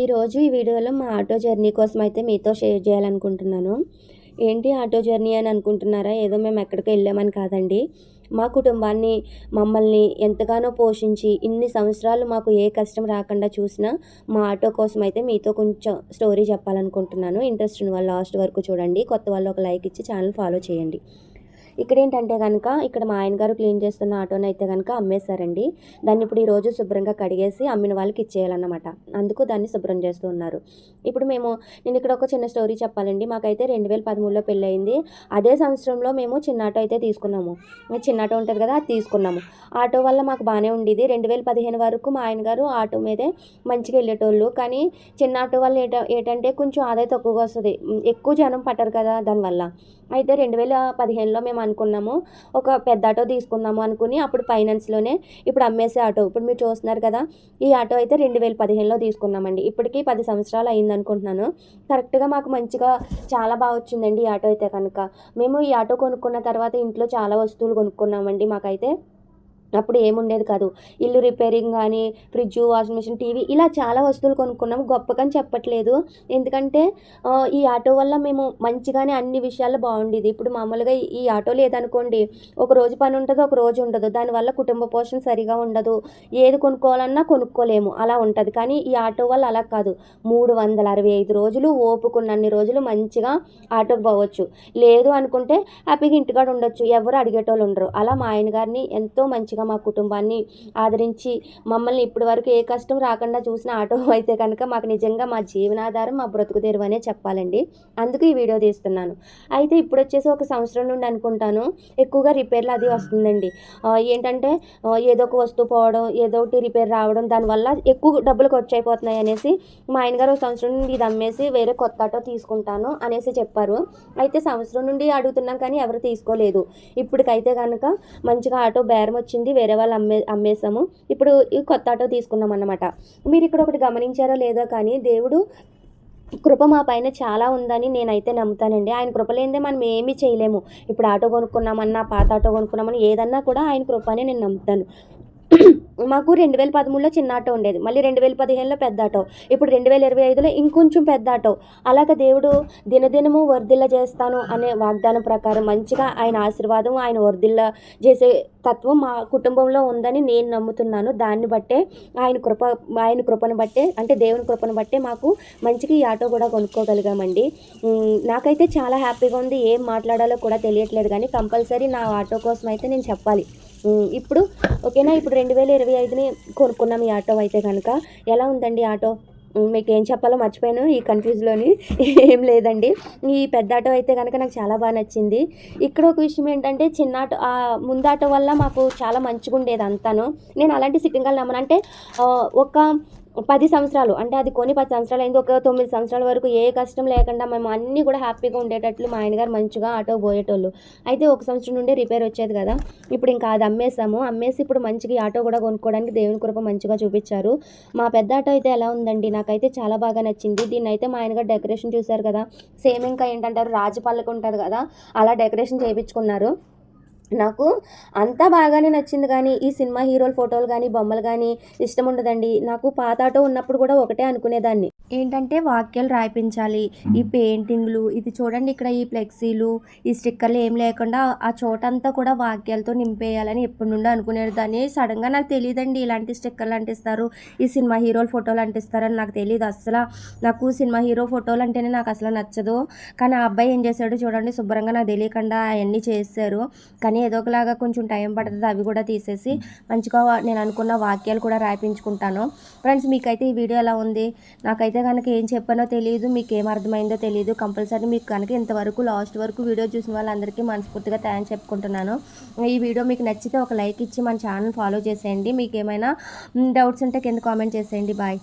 ఈరోజు ఈ వీడియోలో మా ఆటో జర్నీ కోసం అయితే మీతో షేర్ చేయాలనుకుంటున్నాను. ఏంటి ఆటో జర్నీ అని అనుకుంటున్నారా? ఏదో మేము ఎక్కడికి వెళ్ళామని కాదండి. మా కుటుంబాన్ని మమ్మల్ని ఎంతగానో పోషించి ఇన్ని సంవత్సరాలు మాకు ఏ కష్టం రాకుండా చూసినా మా ఆటో కోసం అయితే మీతో కొంచెం స్టోరీ చెప్పాలనుకుంటున్నాను. ఇంట్రెస్ట్ ఉన్న వాళ్ళు లాస్ట్ వరకు చూడండి. కొత్త వాళ్ళు ఒక లైక్ ఇచ్చి ఛానల్ ఫాలో చేయండి. ఇక్కడ ఏంటంటే కనుక ఇక్కడ మా ఆయన గారు క్లీన్ చేస్తున్న ఆటోని అయితే కనుక అమ్మేశారండి. దాన్ని ఇప్పుడు ఈరోజు శుభ్రంగా కడిగేసి అమ్మిన వాళ్ళకి ఇచ్చేయాలన్నమాట. అందుకు దాన్ని శుభ్రం చేస్తూ ఉన్నారు. ఇప్పుడు మేము నేను ఇక్కడ ఒక చిన్న స్టోరీ చెప్పాలండి. మాకైతే రెండు వేల పదమూడులో పెళ్ళయింది. అదే సంవత్సరంలో మేము చిన్న ఆటో అయితే తీసుకున్నాము. చిన్న ఆటో ఉంటుంది కదా అది తీసుకున్నాము. ఆటో వల్ల మాకు బాగానే ఉండేది. రెండు వేల పదిహేను వరకు మా ఆయన గారు ఆటో మీదే మంచిగా వెళ్ళేటోళ్ళు. కానీ చిన్న ఆటో వల్ల ఏట ఏంటంటే కొంచెం ఆదాయం తక్కువగా వస్తుంది. ఎక్కువ జనం పట్టరు కదా దానివల్ల. అయితే రెండు వేల పదిహేనులో మేము అనుకున్నాము. ఒక పెద్ద ఆటో తీసుకుందాము అనుకుని అప్పుడు ఫైనాన్స్లోనే ఇప్పుడు అమ్మేసే ఆటో. ఇప్పుడు మీరు చూస్తున్నారు కదా ఈ ఆటో అయితే రెండు వేల పదిహేనులో తీసుకున్నామండి. ఇప్పటికీ పది సంవత్సరాలు అయింది అనుకుంటున్నాను. కరెక్ట్గా మాకు మంచిగా చాలా బాగా వచ్చిందండి ఈ ఆటో అయితే కనుక. మేము ఈ ఆటో కొనుక్కున్న తర్వాత ఇంట్లో చాలా వస్తువులు కొనుక్కున్నామండి మాకైతే. అప్పుడు ఏముండేది కాదు. ఇల్లు రిపేరింగ్ కానీ ఫ్రిడ్జ్ వాషింగ్ మిషన్ టీవీ ఇలా చాలా వస్తువులు కొనుక్కున్నాము. గొప్పగా చెప్పట్లేదు. ఎందుకంటే ఈ ఆటో వల్ల మేము మంచిగానే అన్ని విషయాల్లో బాగుండేది. ఇప్పుడు మామూలుగా ఈ ఆటో లేదనుకోండి ఒక రోజు పని ఉంటుంది ఒక రోజు ఉండదు. దానివల్ల కుటుంబ పోషణ సరిగా ఉండదు. ఏది కొనుక్కోవాలన్నా కొనుక్కోలేము. అలా ఉంటుంది. కానీ ఈ ఆటో వల్ల అలా కాదు. మూడు వందల అరవై ఐదు రోజులు ఓపుకున్నన్ని రోజులు మంచిగా ఆటోకి పోవచ్చు. లేదు అనుకుంటే హ్యాపీగా ఇంటికాడ ఉండొచ్చు. ఎవరు అడిగేటోళ్ళు ఉండరు. అలా మా ఆయన గారిని ఎంతో మంచిగా మంచిగా మా కుటుంబాన్ని ఆదరించి మమ్మల్ని ఇప్పటి వరకు ఏ కష్టం రాకుండా చూసిన ఆటో అయితే కనుక మాకు నిజంగా మా జీవనాధారం మా బ్రతుకు తెరువు అనే చెప్పాలండి. అందుకు ఈ వీడియో తీస్తున్నాను. అయితే ఇప్పుడు వచ్చేసి ఒక సంవత్సరం నుండి అనుకుంటాను ఎక్కువగా రిపేర్లు అది వస్తుందండి. ఏంటంటే ఏదో ఒక వస్తువు పోవడం ఏదో ఒకటి రిపేర్ రావడం దానివల్ల ఎక్కువ డబ్బులు ఖర్చు అయిపోతున్నాయి అనేసి మా ఆయన గారు ఒక సంవత్సరం నుండి ఇది అమ్మేసి వేరే కొత్త ఆటో తీసుకుంటాను అనేసి చెప్పారు. అయితే సంవత్సరం నుండి అడుగుతున్నాం కానీ ఎవరు తీసుకోలేదు. ఇప్పటికైతే కనుక మంచిగా ఆటో బేరం వచ్చింది. ఇది వేరే వాళ్ళు అమ్మే అమ్మేసాము ఇప్పుడు ఈ కొత్త ఆటో తీసుకున్నాం అన్నమాట. మీరు ఇక్కడ ఒకటి గమనించారో లేదో కానీ దేవుడు కృప మా పైన చాలా ఉందని నేనైతే నమ్ముతానండి. ఆయన కృప లేనిదే మనం ఏమీ చేయలేము. ఇప్పుడు ఆటో కొనుక్కున్నామన్నా పాత ఆటో కొనుక్కున్నామని ఏదన్నా కూడా ఆయన కృప అని నేను నమ్ముతాను. మాకు రెండు వేల పదమూడులో చిన్న ఆటో ఉండేది. మళ్ళీ రెండు వేల పదిహేనులో పెద్ద ఆటో. ఇప్పుడు రెండు వేల ఇరవై ఐదులో ఇంకొంచెం పెద్ద ఆటో. అలాగ దేవుడు దినదినము వర్ధిల్ల చేస్తాను అనే వాగ్దానం ప్రకారం మంచిగా ఆయన ఆశీర్వాదం ఆయన వర్ధిల్ల చేసే తత్వం మా కుటుంబంలో ఉందని నేను నమ్ముతున్నాను. దాన్ని బట్టే ఆయన కృప ఆయన కృపను బట్టే అంటే దేవుని కృపను బట్టే మాకు మంచిగా ఈ ఆటో కూడా కొనుక్కోగలిగామండి. నాకైతే చాలా హ్యాపీగా ఉంది. ఏం మాట్లాడాలో కూడా తెలియట్లేదు కానీ కంపల్సరీ నా ఆటో కోసం అయితే నేను చెప్పాలి. ఇప్పుడు ఓకేనా? ఇప్పుడు రెండు వేల ఇరవై ఐదుని కొనుక్కున్నాం ఈ ఆటో అయితే కనుక ఎలా ఉందండి ఆటో? మీకు ఏం చెప్పాలో మర్చిపోయాను ఈ కన్ఫ్యూజ్లోని ఏం లేదండి. ఈ పెద్ద ఆటో అయితే కనుక నాకు చాలా బాగా నచ్చింది. ఇక్కడ ఒక విషయం ఏంటంటే చిన్న ఆటో ముందు ఆటో వల్ల మాకు చాలా మంచిగా ఉండేది అంతాను. నేను అలాంటి సిట్టింగ్ నమ్మనంటే ఒక పది సంవత్సరాలు అంటే అది కొని పది సంవత్సరాలు అయింది ఒక తొమ్మిది సంవత్సరాల వరకు ఏ కష్టం లేకుండా మేము అన్నీ కూడా హ్యాపీగా ఉండేటట్లు మా ఆయన గారు మంచిగా ఆటో పోయేటోళ్ళు. అయితే ఒక సంవత్సరం నుండి రిపేర్ వచ్చేది కదా ఇప్పుడు ఇంకా అది అమ్మేసాము అమ్మేసి ఇప్పుడు మంచిగా ఆటో కూడా కొనుక్కోవడానికి దేవుని కృప మంచిగా చూపించారు. మా పెద్ద ఆటో అయితే ఎలా ఉందండి? నాకైతే చాలా బాగా నచ్చింది. దీన్ని అయితే మా ఆయన గారు డెకరేషన్ చూశారు కదా సేమ్ ఇంకా ఏంటంటారు రాజపల్లకి ఉంటుంది కదా అలా డెకరేషన్ చేయించుకున్నారు. నాకు అంతా బాగానే నచ్చింది కానీ ఈ సినిమా హీరోల ఫోటోలు కానీ బొమ్మలు కానీ ఇష్టం ఉండదండి. నాకు పాత ఆటో ఉన్నప్పుడు కూడా ఒకటే అనుకునేదాన్ని. ఏంటంటే వాక్యాలు రాయిపించాలి ఈ పెయింటింగ్లు ఇది చూడండి ఇక్కడ ఈ ఫ్లెక్సీలు ఈ స్టిక్కర్లు ఏం లేకుండా ఆ చోటంతా కూడా వాక్యాలతో నింపేయాలని ఎప్పటి నుండో అనుకునేదాన్ని సడన్గా నాకు తెలియదండి ఇలాంటి స్టిక్కర్లు అంటిస్తారు ఈ సినిమా హీరోల ఫోటోలు అంటిస్తారని నాకు తెలియదు అసలు నాకు సినిమా హీరో ఫోటోలు అంటేనే నాకు అసలు నచ్చదు. కానీ ఆ అబ్బాయి ఏం చేశాడు చూడండి శుభ్రంగా నాకు తెలియకుండా అవన్నీ చేశారు. కానీ ఏదో ఒకలాగా కొంచెం టైం పడుతుంది అవి కూడా తీసేసి మంచిగా నేను అనుకున్న వాక్యాలు కూడా రాయించుకుంటాను. ఫ్రెండ్స్ మీకైతే ఈ వీడియో ఎలా ఉంది? నాకైతే కనుక ఏం చెప్పానో తెలియదు మీకు ఏం అర్థమైందో తెలియదు కంపల్సరీ మీకు కనుక ఇంతవరకు లాస్ట్ వరకు వీడియో చూసిన వాళ్ళందరికీ మనస్ఫూర్తిగా థ్యాంక్స్ చెప్పుకుంటున్నాను. ఈ వీడియో మీకు నచ్చితే ఒక లైక్ ఇచ్చి మన ఛానల్ ఫాలో చేసేయండి. మీకు ఏమైనా డౌట్స్ ఉంటే కింద కామెంట్ చేసేయండి. బాయ్.